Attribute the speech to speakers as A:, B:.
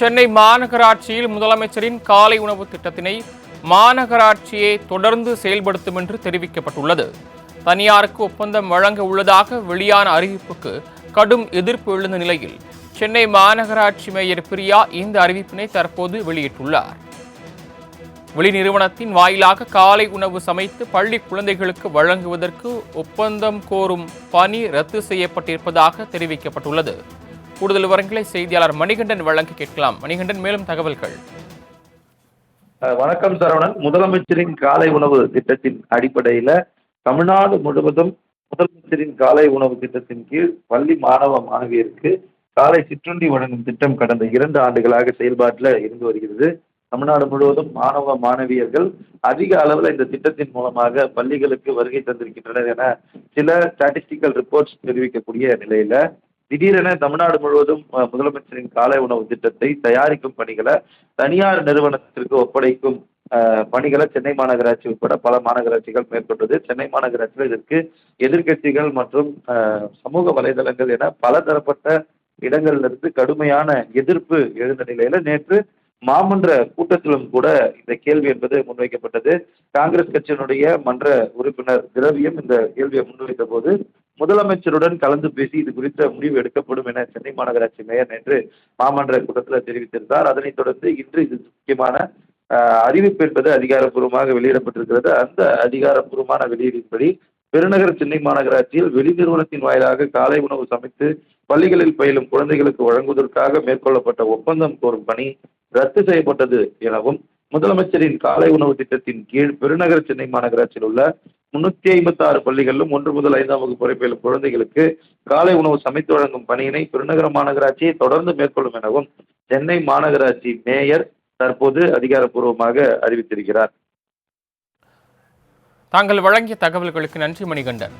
A: சென்னை மாநகராட்சியில் முதலமைச்சரின் காலை உணவு திட்டத்தினை மாநகராட்சியே தொடர்ந்து செயல்படுத்தும் என்று தெரிவிக்கப்பட்டுள்ளது. தனியாருக்கு ஒப்பந்தம் வழங்க உள்ளதாக வெளியான அறிவிப்புக்கு கடும் எதிர்ப்பு எழுந்த நிலையில் சென்னை மாநகராட்சி மேயர் பிரியா இந்த அறிவிப்பினை தற்போது வெளியிட்டுள்ளார். வெளி நிறுவனத்தின் வாயிலாக காலை உணவு சமைத்து பள்ளி குழந்தைகளுக்கு வழங்குவதற்கு ஒப்பந்தம் கோரும் பணி ரத்து செய்யப்பட்டிருப்பதாக தெரிவிக்கப்பட்டுள்ளது. கூடுதல் விவரங்களை செய்தியாளர் மணிகண்டன் வழங்க கேட்கலாம். மணிகண்டன் மேலும் தகவல்கள்.
B: வணக்கம் சரவணன். முதலமைச்சரின் காலை உணவு திட்டத்தின் அடிப்படையில தமிழ்நாடு முழுவதும் முதலமைச்சரின் காலை உணவு திட்டத்தின் கீழ் பள்ளி மாணவ மாணவியருக்கு காலை சிற்றுண்டி வழங்கும் திட்டம் கடந்த இரண்டு ஆண்டுகளாக செயல்பாட்டில் இருந்து வருகிறது. தமிழ்நாடு முழுவதும் மாணவ மாணவியர்கள் அதிக அளவில் இந்த திட்டத்தின் மூலமாக பள்ளிகளுக்கு வருகை தந்திருக்கின்றனர் என சில ஸ்டாட்டிஸ்டிக்கல் ரிப்போர்ட்ஸ் தெரிவிக்கக்கூடிய நிலையில திடீரென தமிழ்நாடு முழுவதும் முதலமைச்சரின் காலை உணவு திட்டத்தை தயாரிக்கும் பணிகளை தனியார் நிறுவனத்திற்கு ஒப்படைக்கும் பணிகளை சென்னை மாநகராட்சி உட்பட பல மாநகராட்சிகள் மேற்கொண்டது. சென்னை மாநகராட்சியில் இதற்கு எதிர்க்கட்சிகள் மற்றும் சமூக வலைதளங்கள் என பல தரப்பட்ட இடங்களிலிருந்து கடுமையான எதிர்ப்பு எழுந்த நிலையில நேற்று மாமன்ற கூட்டத்திலும் கூட இந்த கேள்வி என்பது முன்வைக்கப்பட்டது. காங்கிரஸ் கட்சியினுடைய மன்ற உறுப்பினர் திரவியம் இந்த கேள்வியை முன்வைத்த போது முதலமைச்சருடன் கலந்து பேசி இது குறித்த முடிவு எடுக்கப்படும் என சென்னை மாநகராட்சி மேயர் நேற்று மாமன்ற கூட்டத்தில் தெரிவித்திருந்தார். அதனைத் தொடர்ந்து இன்று இது முக்கியமான அறிவிப்பு என்பது அதிகாரப்பூர்வமாக வெளியிடப்பட்டிருக்கிறது. அந்த அதிகாரப்பூர்வமான வெளியீடின்படி பெருநகர சென்னை மாநகராட்சியில் வெளி நிறுவனத்தின் வாயிலாக காலை உணவு சமைத்து பள்ளிகளில் பயிலும் குழந்தைகளுக்கு வழங்குவதற்காக மேற்கொள்ளப்பட்ட ஒப்பந்தம் கோரும் பணி ரத்து செய்யப்பட்டது எனவும் முதலமைச்சரின் காலை உணவு திட்டத்தின் கீழ் பெருநகர சென்னை மாநகராட்சியில் உள்ள முன்னூத்தி ஐம்பத்தி ஆறு பள்ளிகளிலும் ஒன்று முதல் ஐந்தாம் வகுப்பு வரை பயிலும் குழந்தைகளுக்கு காலை உணவு சமைத்து வழங்கும் பணியினை பெருநகர மாநகராட்சியை தொடர்ந்து மேற்கொள்ளும் எனவும் சென்னை மாநகராட்சி மேயர் தற்போது அதிகாரப்பூர்வமாக அறிவித்திருக்கிறார்.
A: தாங்கள் வழங்கிய தகவல்களுக்கு நன்றி மணிகண்டன்.